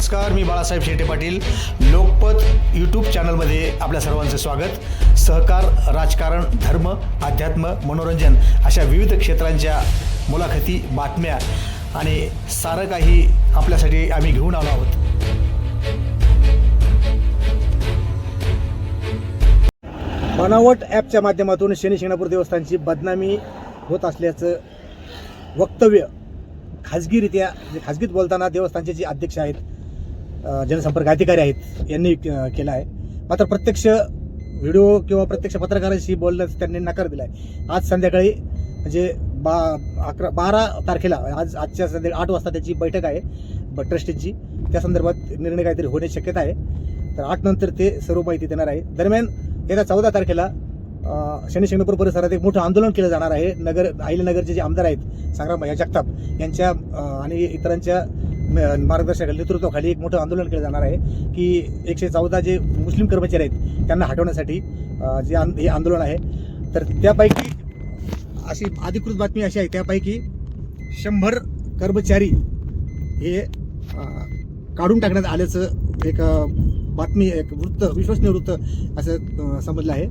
नमस्कार मी बाळासाहेब शेटे पाटील. लोकपत यूट्यूब चॅनलमध्ये आपल्या सर्वांचं स्वागत. सहकार राजकारण धर्म अध्यात्म मनोरंजन अशा विविध क्षेत्रांच्या मुलाखती बातम्या आणि सारं काही आपल्यासाठी आम्ही घेऊन आलो आहोत. बनावट ॲपच्या माध्यमातून शनी शिंगणापूर देवस्थानची बदनामी होत असल्याचं वक्तव्य खाजगीरित्या म्हणजे खाजगीत बोलताना देवस्थानचे जे अध्यक्ष आहेत जनसंपर्क अधिकारी आहेत यांनी केला केलं आहे. मात्र प्रत्यक्ष व्हिडिओ किंवा प्रत्यक्ष पत्रकारांशी बोलण्यास त्यांनी नकार दिला आहे आज संध्याकाळी म्हणजे बा अकरा बारा तारखेला आज आजच्या संध्याकाळी आठ वाजता त्याची बैठक आहे ब ट्रस्टीची. त्या संदर्भात निर्णय काहीतरी होण्याची शक्यता आहे. तर आठ नंतर ते सर्व माहिती देणार आहे. दरम्यान येत्या चौदा तारखेला शनी शिंगणापूर परिसरात एक मोठं आंदोलन केलं जाणार आहे. नगर अहिल्यानगरचे जे आमदार आहेत संग्राम भैया जगताप यांच्या आणि इतरांच्या म- नेतृत्वाखाली एक मोठं आंदोलन केलं जाणार आहे की एकशे चौदा जे मुस्लिम कर्मचारी आहेत त्यांना हटवण्यासाठी जे आंद- हे आंदोलन आहे. तर त्यापैकी अशी अधिकृत बातमी अशी आहे त्यापैकी शंभर कर्मचारी हे काढून टाकण्यात आल्याचं एक बातमी एक वृत्त विश्वसनीय वृत्त असं समजलं आहे.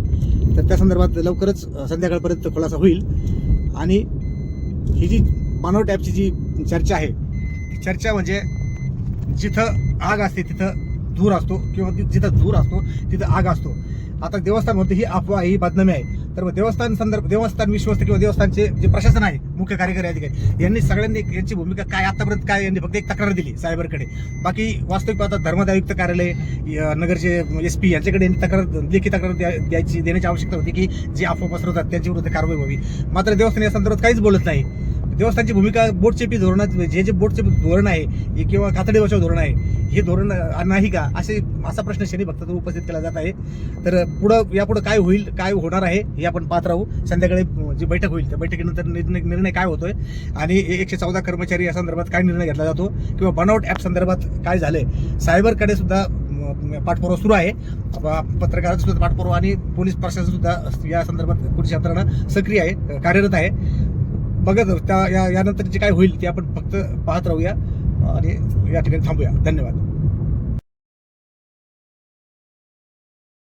तर त्या संदर्भात लवकरच संध्याकाळपर्यंत खुलासा होईल. आणि ही जी मानव टॅबची जी चर्चा आहे चर्चा म्हणजे जिथं आग असते तिथं धूर असतो किंवा ति- जिथं धूर असतो तिथं आग असतो. आता देवस्थान म्हणते ही अफवा ही बदनामी आहे. तर देवस्थान संदर्भ देवस्थान विश्वस्त किंवा देवस्थानचे जे प्रशासन आहे मुख्य कार्यकारी अधिकारी यांनी सगळ्यांनी यांची भूमिका काय आतापर्यंत काय यांनी फक्त एक तक्रार दिली सायबरकडे बाकी वास्तविक पाहता धर्मदायुक्त कार्यालय नगरचे एस पी यांच्याकडे यांनी तक्रार लेखी तक्रार द्या- द्यायची देण्याची आवश्यकता होती की जी अफवा पसरवतात त्यांच्या विरुद्ध कारवाई व्हावी. मात्र देवस्थान या संदर्भात काहीच बोलत नाही. देवस्थानची भूमिका बोटचेपी धोरणात जे जे बोटचे धोरण आहे किंवा कातडी बचाव धोरण आहे हे धोरण नाही का? असे असा प्रश्न शनी भक्तातून उपस्थित केला जात आहे. तर पुढं यापुढं काय होईल काय होणार आहे हे आपण पाहत राहू. संध्याकाळी जी बैठक होईल त्या बैठकीनंतर निर्णय निर्णय काय होतोय? आणि एकशे चौदा कर्मचारी या संदर्भात काय निर्णय घेतला जातो? किंवा बनआउट ॲप संदर्भात काय झालंय? सायबरकडे सुद्धा पाठपुरावा सुरू आहे. पत्रकाराचा सुद्धा पाठपुरावा आणि पोलीस प्रशासन सुद्धा या संदर्भात पोलीस यंत्रणा सक्रिय आहे कार्यरत आहे. बघत त्या या यानंतर जे काय होईल ते आपण फक्त पाहत राहूया. आणि या ठिकाणी थांबूया. धन्यवाद.